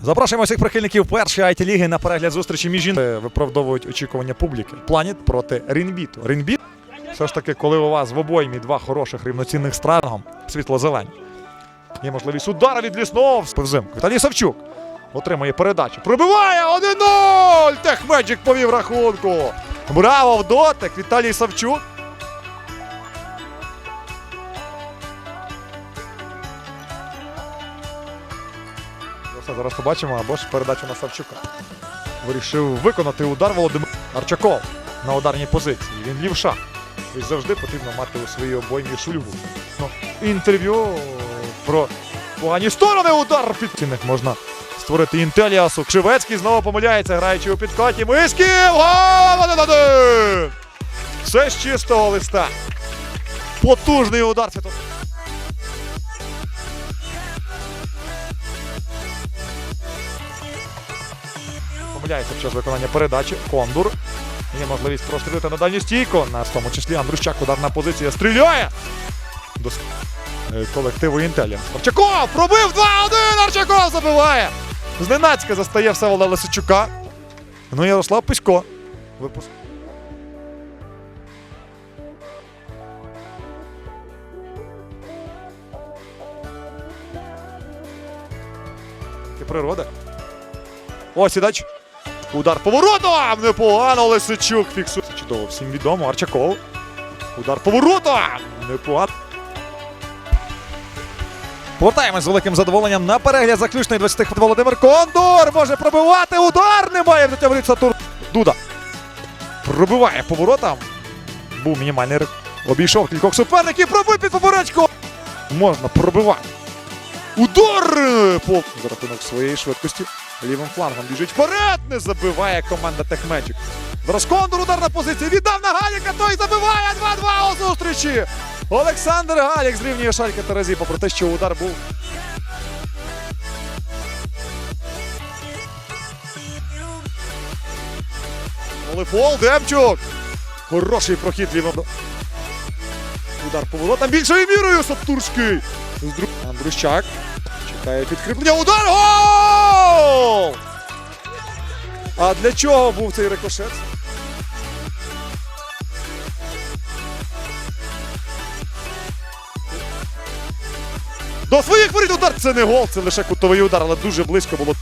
Запрошуємо всіх прихильників першої it ліги на перегляд зустрічі між жінками. Виправдовують очікування публіки. Планіт проти Рінбіту. Рінбіт все ж таки, коли у вас в обоймі два хороших рівноцінних странгом, світло-зелені. Є можливість удара від лісного взимку. Віталій Савчук отримує передачу. Пробиває 1-0! Техмеджик повів рахунку. Браво в дотик! Віталій Савчук. Все, зараз побачимо, або ж передачу на Савчука. Вирішив виконати удар Володимир Арчаков на ударній позиції. Він лівша. І завжди потрібно мати у своїй обоймі шульгу. Ну, інтерв'ю про погані сторони удар під цінних можна створити Інтеліасу. Кшивецький знову помиляється, граючи у підкаті. Мисків! Гол! 1-1! Все з чистого листа. Потужний удар. Помиляється під час виконання передачі. Кондур. Є можливість прострілити на дальню стійку. На тому числі Андрущак ударна позиція стріляє. До е, колективу Інтелі. Арчаков пробив 2-1! Арчаков забиває! Зненацька застає Всеволода Лисичука. Ну, Ярослав Писько. Випуск. Природа. Ось ідач. Удар поворотом! Непогано Лисичук фіксує. Чудово, всім відомо. Арчаков. Удар поворотом! Непогано. Повертаємось з великим задоволенням на перегляд заключної 20 хвилин. Володимир Кондор може пробивати. Удар немає в життя Сатур. Дуда. Пробиває поворотом. Був мінімальний рик. Обійшов кількох суперників. Пробив під поперечку. Можна пробивати. Удар по за рахунок своєї швидкості. Лівим флангом біжить вперед. Не забиває команда Техмеджик. Зараз Кондор удар на позиції. Віддав на Галіка. Той забиває 2-2 у зустрічі. Олександр Галік зрівнює Шалька Терезі, попри те, що удар був. Олефол, Демчук. Хороший прохід лівим. Удар поворотом більшою мірою Сатурський. Андрущак. Чекає підкріплення. Удар! Гол! А для чого був цей рикошет? До своїх воріт удар! Це не гол, це лише кутовий удар, але дуже близько було.